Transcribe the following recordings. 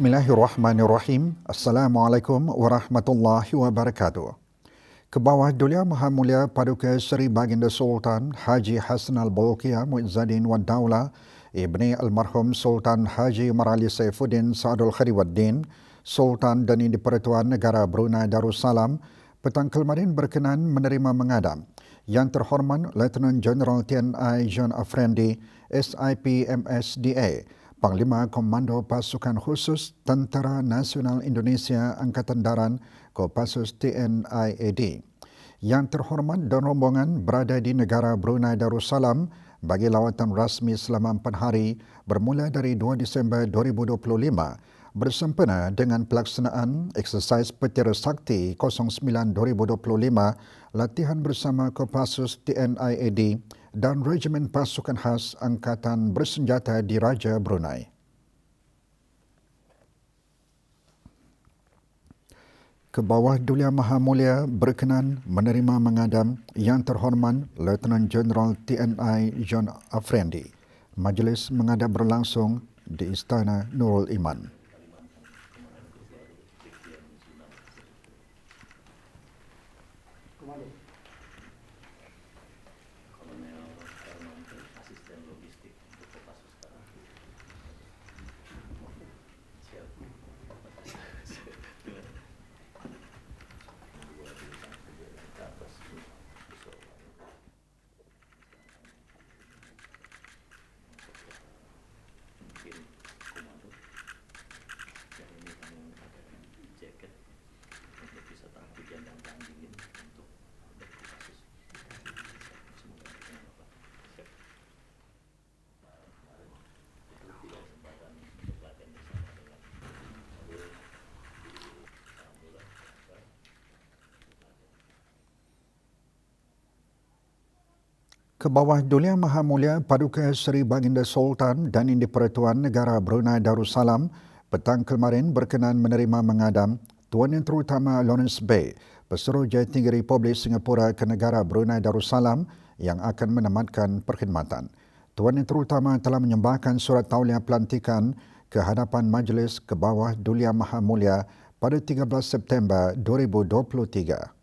Bismillahirrahmanirrahim. Assalamualaikum warahmatullahi wabarakatuh. Kebawah Dulia Maha Mulia Paduka Seri Baginda Sultan Haji Hasan Al-Bolkiah Muizzadin wa Daula Ibni Almarhum Sultan Haji Marali Saifuddin Sa'adul Khariwaddin Sultan dan Indi Pertuan Negara Brunei Darussalam petang kemarin berkenan menerima mengadam yang terhormat Lieutenant General TNI John Afrendi SIP MSDA Panglima Komando Pasukan Khusus Tentera Nasional Indonesia Angkatan Darat Kopassus TNI-AD. Yang terhormat dan rombongan berada di negara Brunei Darussalam bagi lawatan rasmi selama 4 hari bermula dari 2 Disember 2025 bersempena dengan pelaksanaan eksersis Petira Sakti 09-2025 latihan bersama Kopassus TNI-AD dan Regimen Pasukan Khas Angkatan Bersenjata di Raja Brunei. Kebawah Dulia Maha Mulia berkenan menerima mengadam Yang Terhormat Lieutenant General TNI John Afrendi. Majlis mengadam berlangsung di Istana Nurul Iman. Ke bawah Dulia Maha Mulia Paduka Seri Baginda Sultan dan Indi Pertuan Negara Brunei Darussalam petang kemarin berkenan menerima mengadam Tuan Yang Terutama Lawrence Bay, Pesuruh Tinggi Republik Singapura ke negara Brunei Darussalam yang akan menematkan perkhidmatan. Tuan Yang Terutama telah menyembahkan surat tauliah pelantikan ke hadapan Majlis ke bawah Dulia Maha Mulia pada 13 September 2023.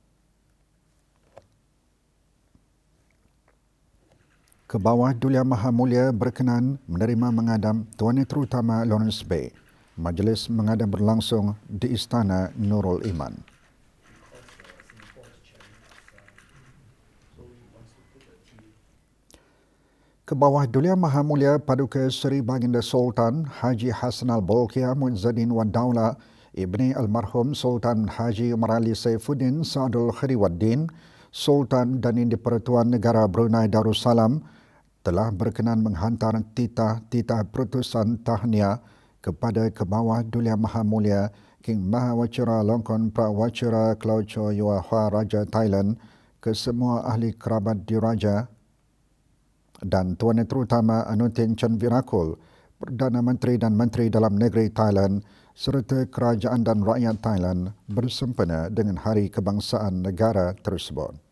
Ke bawah Dulia Maha Mulia berkenan menerima mengadam Tuan Yang Terutama Lawrence Bay. Majlis mengadam berlangsung di Istana Nurul Iman. Ke bawah Dulia Maha Mulia Paduka Seri Baginda Sultan Haji Hasan Al-Bolkiah Muizzadin wa Daula Ibni Almarhum Sultan Haji Marali Saifuddin Sa'adul Khariwaddin Sultan dan Indi Pertuan Negara Brunei Darussalam telah berkenan menghantar titah-titah perutusan tahniah kepada kebawah Dulia Maha Mulia King Mahawacira Longkon Prawacira Klaucho Yua Hua Raja Thailand ke semua ahli kerabat diraja dan Tuan Terutama Anutin Chan Virakul, Perdana Menteri dan Menteri Dalam Negeri Thailand serta kerajaan dan rakyat Thailand bersempena dengan Hari Kebangsaan Negara tersebut.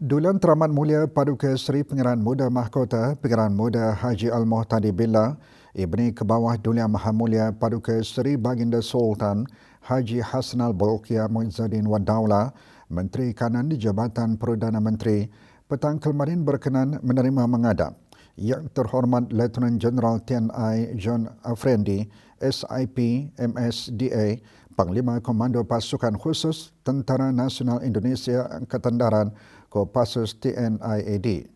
Dulan Teramat Mulia Paduka Seri Pengeran Muda Mahkota Pengeran Muda Haji Al-Muhtadi Billah Ibni Kebawah Dulia Maha Mulia Paduka Seri Baginda Sultan Haji Hasan Al-Bolkiah Muizzadin Wadaula Menteri Kanan di Jabatan Perdana Menteri petang kemarin berkenan menerima mengadap. Yang terhormat Lieutenant General TNI John Afrendi SIP MSDA Panglima Komando Pasukan Khusus Tentara Nasional Indonesia Angkatan Darat Kopassus TNI-AD.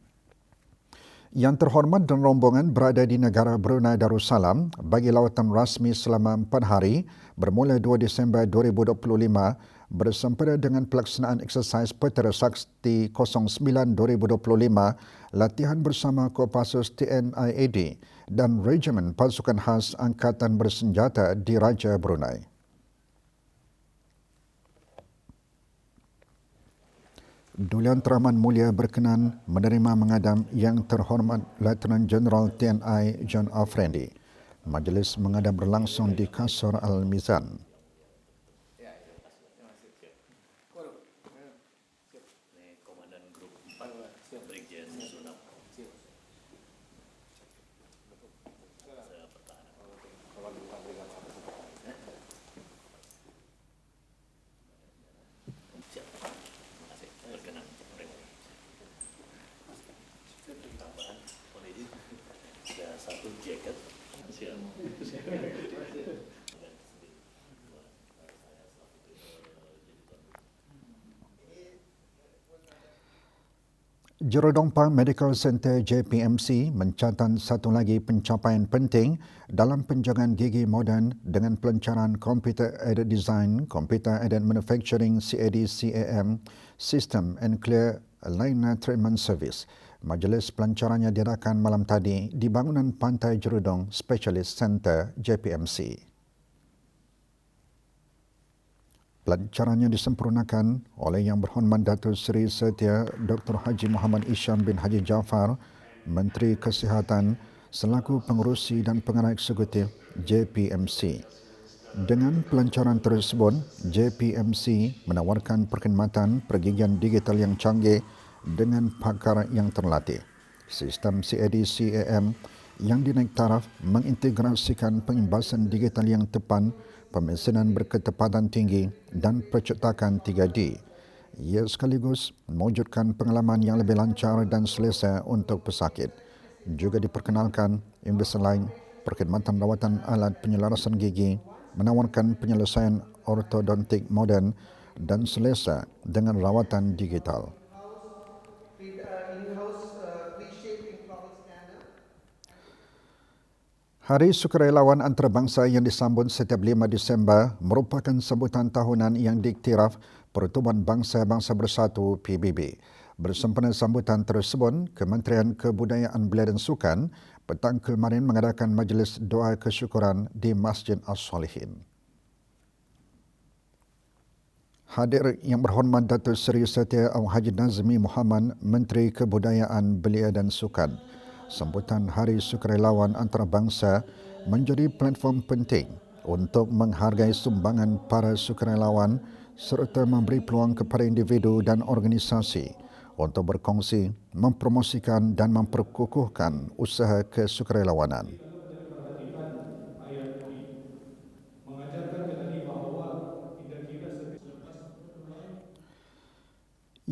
Yang terhormat dan rombongan berada di negara Brunei Darussalam bagi lawatan rasmi selama 4 hari bermula 2 Disember 2025 bersempena dengan pelaksanaan eksersis Petera Sakti 09-2025 latihan bersama Kopassus TNI-AD dan Regimen Pasukan Khas Angkatan Bersenjata di Raja Brunei. Dulian Teraman Mulia berkenan menerima mengadam yang terhormat Lieutenant General TNI John Afrendi. Majlis mengadam berlangsung di Kasar Al-Mizan. Satu jaket. Siap. Jurudompang Medical Center JPMC mencatat satu lagi pencapaian penting dalam penjagaan gigi moden dengan pelancaran Computer Aided Design, Computer Aided Manufacturing CAD CAM System and Clear Aligner Treatment Service. Majlis pelancarannya diadakan malam tadi di bangunan Pantai Jerudong Specialist Center JPMC. Pelancarannya disempurnakan oleh Yang Berhormat Datuk Seri Setia Dr. Haji Muhammad Isham bin Haji Jaafar, Menteri Kesihatan selaku pengurusi dan pengarah eksekutif JPMC. Dengan pelancaran tersebut, JPMC menawarkan perkhidmatan pergigian digital yang canggih dengan pakar yang terlatih. Sistem CAD CAM yang dinaik taraf mengintegrasikan pengimbasan digital yang tepat pemesanan berketepatan tinggi dan percetakan 3D. Ia sekaligus mewujudkan pengalaman yang lebih lancar dan selesa untuk pesakit. Juga diperkenalkan Invisalign, perkhidmatan rawatan alat penyelarasan gigi, menawarkan penyelesaian ortodontik moden dan selesa dengan rawatan digital. Hari Sukarelawan Antarabangsa yang disambut setiap 5 Disember merupakan sambutan tahunan yang diiktiraf Pertubuhan Bangsa-Bangsa Bersatu PBB. Bersempena sambutan tersebut, Kementerian Kebudayaan Belia dan Sukan petang kemarin mengadakan majlis doa kesyukuran di Masjid As-Salihin. Hadir yang berhormat Datuk Seri Setia Aw Haji Nazmi Muhammad, Menteri Kebudayaan Belia dan Sukan sambutan Hari Sukarelawan Antarabangsa menjadi platform penting untuk menghargai sumbangan para sukarelawan serta memberi peluang kepada individu dan organisasi untuk berkongsi, mempromosikan dan memperkukuhkan usaha kesukarelawanan.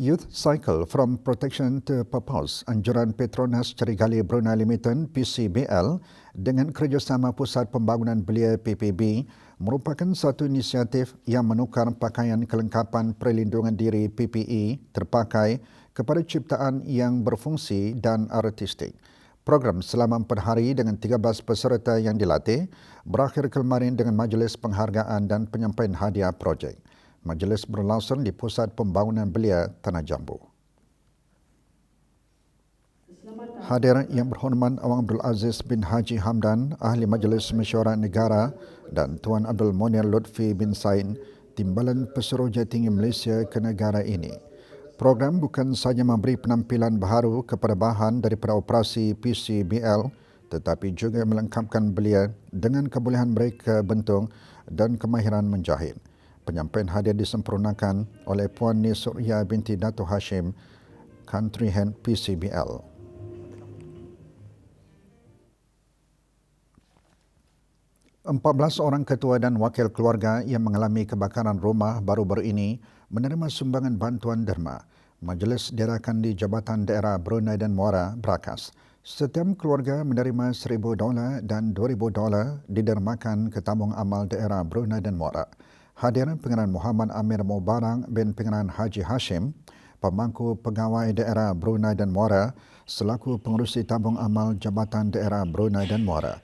Youth Cycle from Protection to Purpose Anjuran Petronas Cerigali Brunei Limited PCBL dengan kerjasama Pusat Pembangunan Belia PPB merupakan satu inisiatif yang menukar pakaian kelengkapan perlindungan diri PPE terpakai kepada ciptaan yang berfungsi dan artistik. Program selama 4 hari dengan 13 peserta yang dilatih berakhir kemarin dengan majlis penghargaan dan penyampaian hadiah projek majlis berlangsung di Pusat Pembangunan Belia, Tanah Jambu. Hadir yang berhormat Awang Abdul Aziz bin Haji Hamdan, Ahli Majlis Mesyuarat Negara dan Tuan Abdul Monir Lutfi bin Sain, Timbalan Pesuruhjaya Tinggi Malaysia ke negara ini. Program bukan sahaja memberi penampilan baharu kepada bahan daripada operasi PCBL, tetapi juga melengkapkan belia dengan kebolehan mereka bentung dan kemahiran menjahit penyampaian hadiah disempurnakan oleh Puan Ni Surya binti Dato Hashim, Country Hand PCBL. Empat belas orang ketua dan wakil keluarga yang mengalami kebakaran rumah baru-baru ini menerima sumbangan bantuan derma. Majlis diadakan di Jabatan Daerah Brunei dan Muara, Brakas. Setiap keluarga menerima seribu dolar dan dua ribu dolar didermakan ke tabung amal daerah Brunei dan Muara hadiran Pengenalan Muhammad Amir Mubarang bin Pengenalan Haji Hashim, pemangku pegawai daerah Brunei dan Muara selaku pengurusi tabung amal Jabatan Daerah Brunei dan Muara.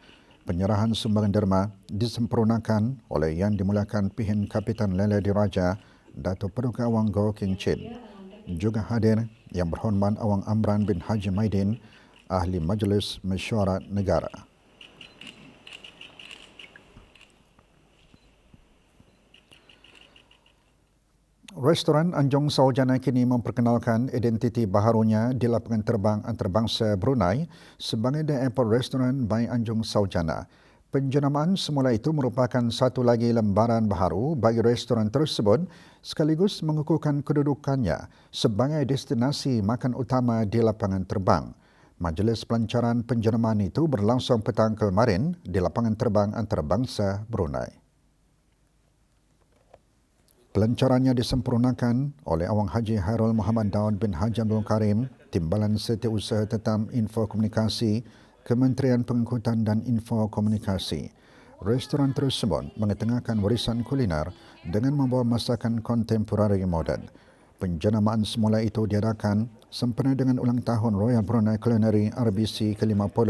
Penyerahan sumbangan derma disempurnakan oleh yang dimulakan Pihin Kapitan Lele Diraja, Dato' Peruka Awang Go King Chin. Juga hadir yang berhormat Awang Amran bin Haji Maidin, Ahli Majlis Mesyuarat Negara. Restoran Anjong Saujana kini memperkenalkan identiti baharunya di lapangan terbang antarabangsa Brunei sebagai The Airport Restaurant by Anjong Saujana. Penjenamaan semula itu merupakan satu lagi lembaran baharu bagi restoran tersebut sekaligus mengukuhkan kedudukannya sebagai destinasi makan utama di lapangan terbang. Majlis pelancaran penjenamaan itu berlangsung petang kemarin di lapangan terbang antarabangsa Brunei. Pelancarannya disempurnakan oleh Awang Haji Hairul Muhammad Daud bin Haji Abdul Karim, Timbalan Setiausaha Tetap Info Komunikasi Kementerian Pengangkutan dan Info Komunikasi. Restoran tersebut mengetengahkan warisan kuliner dengan membawa masakan kontemporari moden. Penjenamaan semula itu diadakan sempena dengan ulang tahun Royal Brunei Culinary RBC ke-50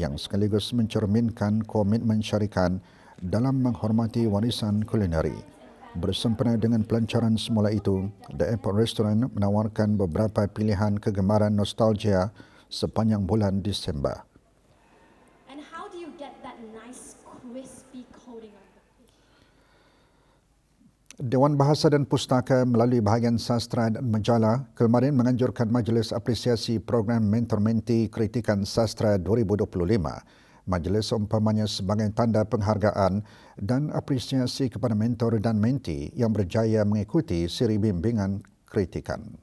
yang sekaligus mencerminkan komitmen syarikat dalam menghormati warisan kulineri. Bersempena dengan pelancaran semula itu, The Airport Restaurant menawarkan beberapa pilihan kegemaran nostalgia sepanjang bulan Disember. Dewan Bahasa dan Pustaka melalui bahagian sastra dan majalah kemarin menganjurkan Majlis Apresiasi Program Mentor Menti Kritikan Sastra 2025. Majlis umpamanya sebagai tanda penghargaan dan apresiasi kepada mentor dan menti yang berjaya mengikuti siri bimbingan kritikan.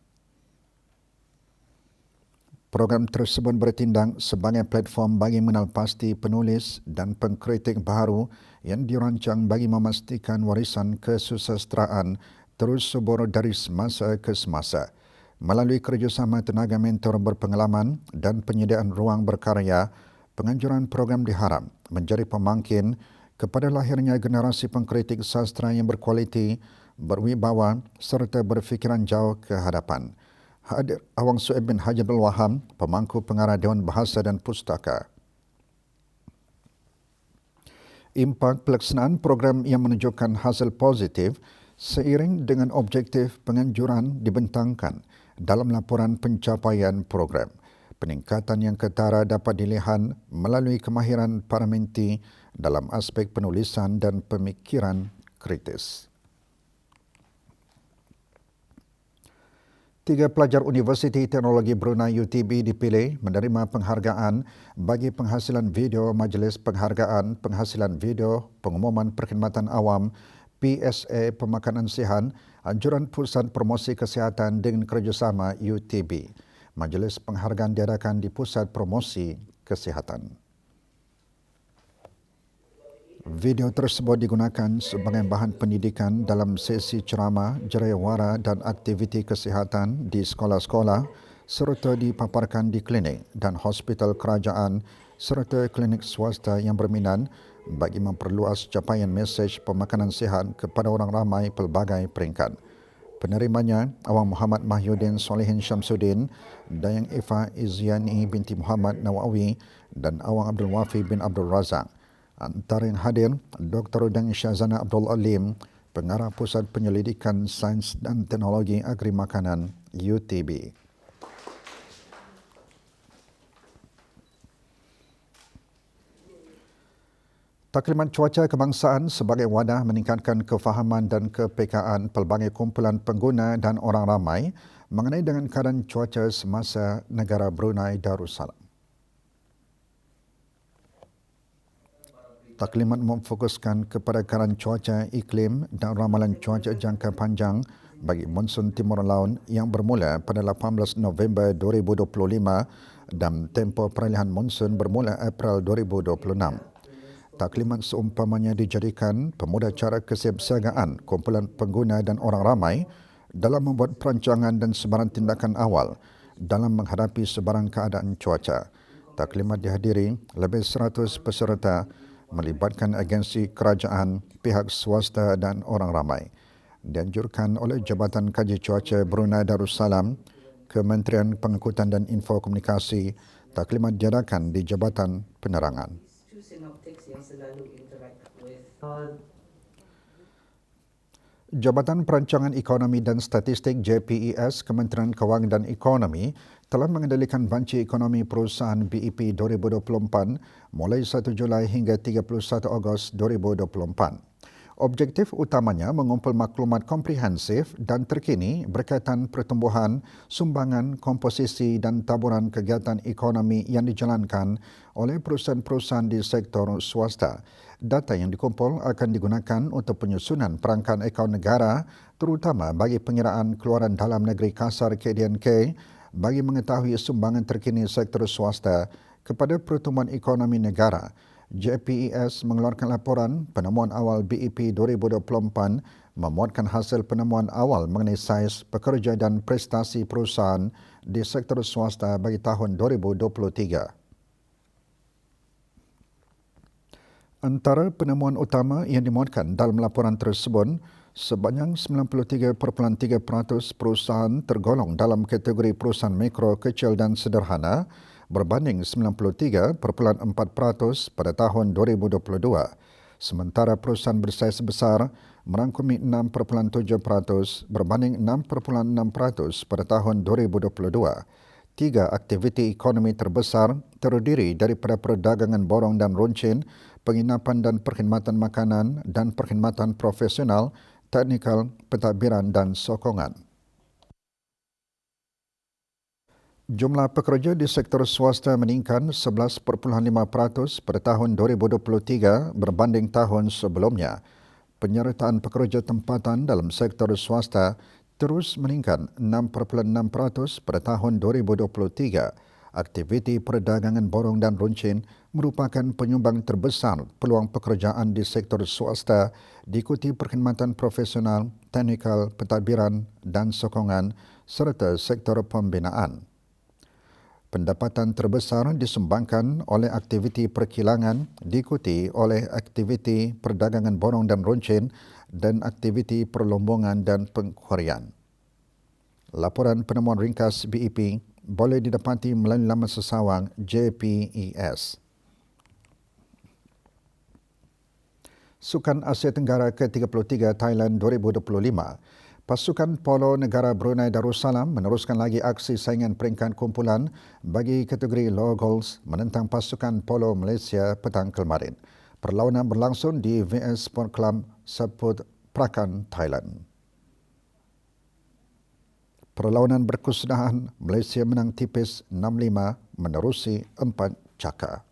Program tersebut bertindak sebagai platform bagi mengenal pasti penulis dan pengkritik baru yang dirancang bagi memastikan warisan kesusastraan terus subur dari semasa ke semasa. Melalui kerjasama tenaga mentor berpengalaman dan penyediaan ruang berkarya, penganjuran program diharap menjadi pemangkin kepada lahirnya generasi pengkritik sastra yang berkualiti, berwibawa serta berfikiran jauh ke hadapan hadir Awang Su'ib bin Haji Abdul Waham, pemangku pengarah Dewan Bahasa dan Pustaka. Impak pelaksanaan program yang menunjukkan hasil positif seiring dengan objektif penganjuran dibentangkan dalam laporan pencapaian program. Peningkatan yang ketara dapat dilihat melalui kemahiran para menti dalam aspek penulisan dan pemikiran kritis. Tiga pelajar Universiti Teknologi Brunei UTB dipilih menerima penghargaan bagi penghasilan video Majlis Penghargaan Penghasilan Video Pengumuman Perkhidmatan Awam PSA Pemakanan Sihan Anjuran Pusat Promosi Kesihatan dengan kerjasama UTB. Majlis penghargaan diadakan di Pusat Promosi Kesihatan. Video tersebut digunakan sebagai bahan pendidikan dalam sesi ceramah, jerayawara dan aktiviti kesihatan di sekolah-sekolah serta dipaparkan di klinik dan hospital kerajaan serta klinik swasta yang berminat bagi memperluas capaian mesej pemakanan sihat kepada orang ramai pelbagai peringkat. Penerimanya Awang Muhammad Mahyudin Solehin Syamsuddin, Dayang Ifa Izyani binti Muhammad Nawawi dan Awang Abdul Wafi bin Abdul Razak. Antara yang hadir, Dr. Udang Syazana Abdul Alim, Pengarah Pusat Penyelidikan Sains dan Teknologi Agri Makanan, UTB. Taklimat cuaca kebangsaan sebagai wadah meningkatkan kefahaman dan kepekaan pelbagai kumpulan pengguna dan orang ramai mengenai dengan keadaan cuaca semasa negara Brunei Darussalam. Taklimat memfokuskan kepada keadaan cuaca iklim dan ramalan cuaca jangka panjang bagi monsun timur laut yang bermula pada 18 November 2025 dan tempoh peralihan monsun bermula April 2026. Taklimat seumpamanya dijadikan pemuda cara kesiapsiagaan kumpulan pengguna dan orang ramai dalam membuat perancangan dan sebarang tindakan awal dalam menghadapi sebarang keadaan cuaca. Taklimat dihadiri lebih 100 peserta melibatkan agensi kerajaan, pihak swasta dan orang ramai. Dianjurkan oleh Jabatan Kaji Cuaca Brunei Darussalam, Kementerian Pengangkutan dan Info Komunikasi, taklimat diadakan di Jabatan Penerangan. Jabatan Perancangan Ekonomi dan Statistik JPES Kementerian Kewangan dan Ekonomi telah mengendalikan banci ekonomi perusahaan BEP 2024 mulai 1 Julai hingga 31 Ogos 2024. Objektif utamanya mengumpul maklumat komprehensif dan terkini berkaitan pertumbuhan, sumbangan, komposisi dan taburan kegiatan ekonomi yang dijalankan oleh perusahaan-perusahaan di sektor swasta. Data yang dikumpul akan digunakan untuk penyusunan perangkat akaun negara terutama bagi pengiraan keluaran dalam negeri kasar KDNK bagi mengetahui sumbangan terkini sektor swasta kepada pertumbuhan ekonomi negara. JPES mengeluarkan laporan penemuan awal BEP 2024 memuatkan hasil penemuan awal mengenai saiz pekerja dan prestasi perusahaan di sektor swasta bagi tahun 2023. Antara penemuan utama yang dimuatkan dalam laporan tersebut, sebanyak 93.3% perusahaan tergolong dalam kategori perusahaan mikro, kecil dan sederhana berbanding 93.4% pada tahun 2022. Sementara perusahaan bersaiz besar merangkumi 6.7% berbanding 6.6% pada tahun 2022. Tiga aktiviti ekonomi terbesar terdiri daripada perdagangan borong dan runcin penginapan dan perkhidmatan makanan dan perkhidmatan profesional, teknikal, pentadbiran dan sokongan. Jumlah pekerja di sektor swasta meningkat 11.5% pada tahun 2023 berbanding tahun sebelumnya. Penyertaan pekerja tempatan dalam sektor swasta terus meningkat 6.6% pada tahun 2023 aktiviti perdagangan borong dan runcin merupakan penyumbang terbesar peluang pekerjaan di sektor swasta diikuti perkhidmatan profesional, teknikal, pentadbiran dan sokongan serta sektor pembinaan. Pendapatan terbesar disumbangkan oleh aktiviti perkilangan diikuti oleh aktiviti perdagangan borong dan runcin dan aktiviti perlombongan dan pengkurian. Laporan penemuan ringkas BEP boleh didapati melalui laman sesawang JPES. Sukan Asia Tenggara ke-33 Thailand 2025, pasukan polo negara Brunei Darussalam meneruskan lagi aksi saingan peringkat kumpulan bagi kategori low goals menentang pasukan polo Malaysia petang kemarin. Perlawanan berlangsung di VS Sport Club Saput Prakan, Thailand. Perlawanan berkesudahan Malaysia menang tipis 6-5 menerusi empat cakar.